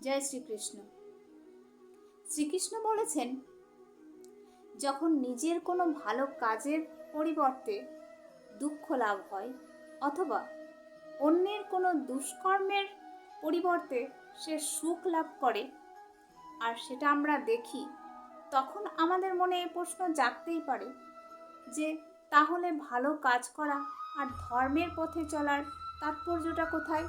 জয় শ্রীকৃষ্ণ। শ্রীকৃষ্ণ বলেছেন, যখন নিজের কোনো ভালো কাজের পরিবর্তে দুঃখ লাভ হয়, অথবা অন্যের কোনো দুষ্কর্মের পরিবর্তে সে সুখ লাভ করে, আর সেটা আমরা দেখি, তখন আমাদের মনে এই প্রশ্ন জাগতেই পারে যে, তাহলে ভালো কাজ করা আর ধর্মের পথে চলার তাৎপর্যটা কোথায়?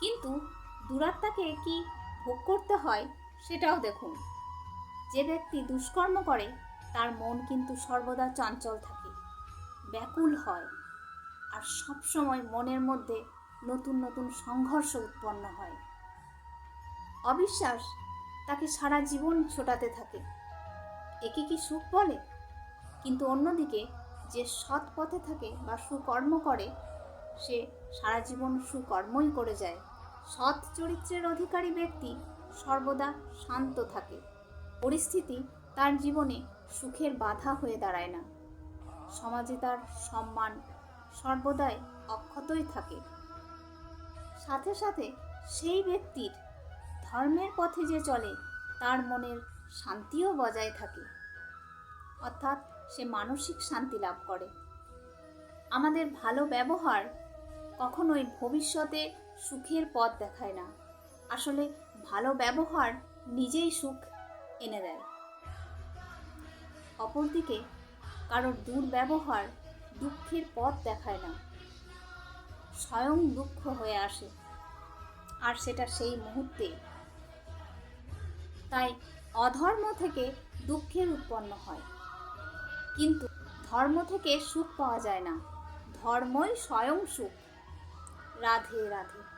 কিন্তু দুরাত্মাকে কি ভোগ করতে হয় সেটাও দেখুন। যে ব্যক্তি দুষ্কর্ম করে, তার মন কিন্তু সর্বদা চঞ্চল থাকে, ব্যাকুল হয় আর সবসময় মনের মধ্যে নতুন নতুন সংঘর্ষ উৎপন্ন হয়। অবিশ্বাস তাকে সারা জীবন ছোটাতে থাকে। একে কি সুখ বলে? কিন্তু অন্যদিকে যে সৎ পথে থাকে বা সুকর্ম করে, সে সারা জীবন সুকর্মই করে যায়। সৎ চরিত্রের অধিকারী ব্যক্তি সর্বদা শান্ত থাকে। পরিস্থিতি তার জীবনে সুখের বাধা হয়ে দাঁড়ায় না। সমাজে তার সম্মান সর্বদাই অক্ষতই থাকে। সাথে সাথে সেই ব্যক্তির ধর্মের পথে যে চলে, তার মনের শান্তিও বজায় থাকে। অর্থাৎ সে মানসিক শান্তি লাভ করে। আমাদের ভালো ব্যবহার কখনোই ভবিষ্যতে সুখের পথ দেখায় না। আসলে ভালো ব্যবহার নিজেই সুখ এনে দেয়। অপরদিকে কারোর দুর্ব্যবহার দুঃখের পথ দেখায় না। স্বয়ং দুঃখ হয়ে আসে, আর সেটা সেই মুহূর্তে। তাই অধর্ম থেকে দুঃখের উৎপন্ন হয়। কিন্তু ধর্ম থেকে সুখ পাওয়া যায় না। ধর্মই স্বয়ং সুখ। राधे राधे।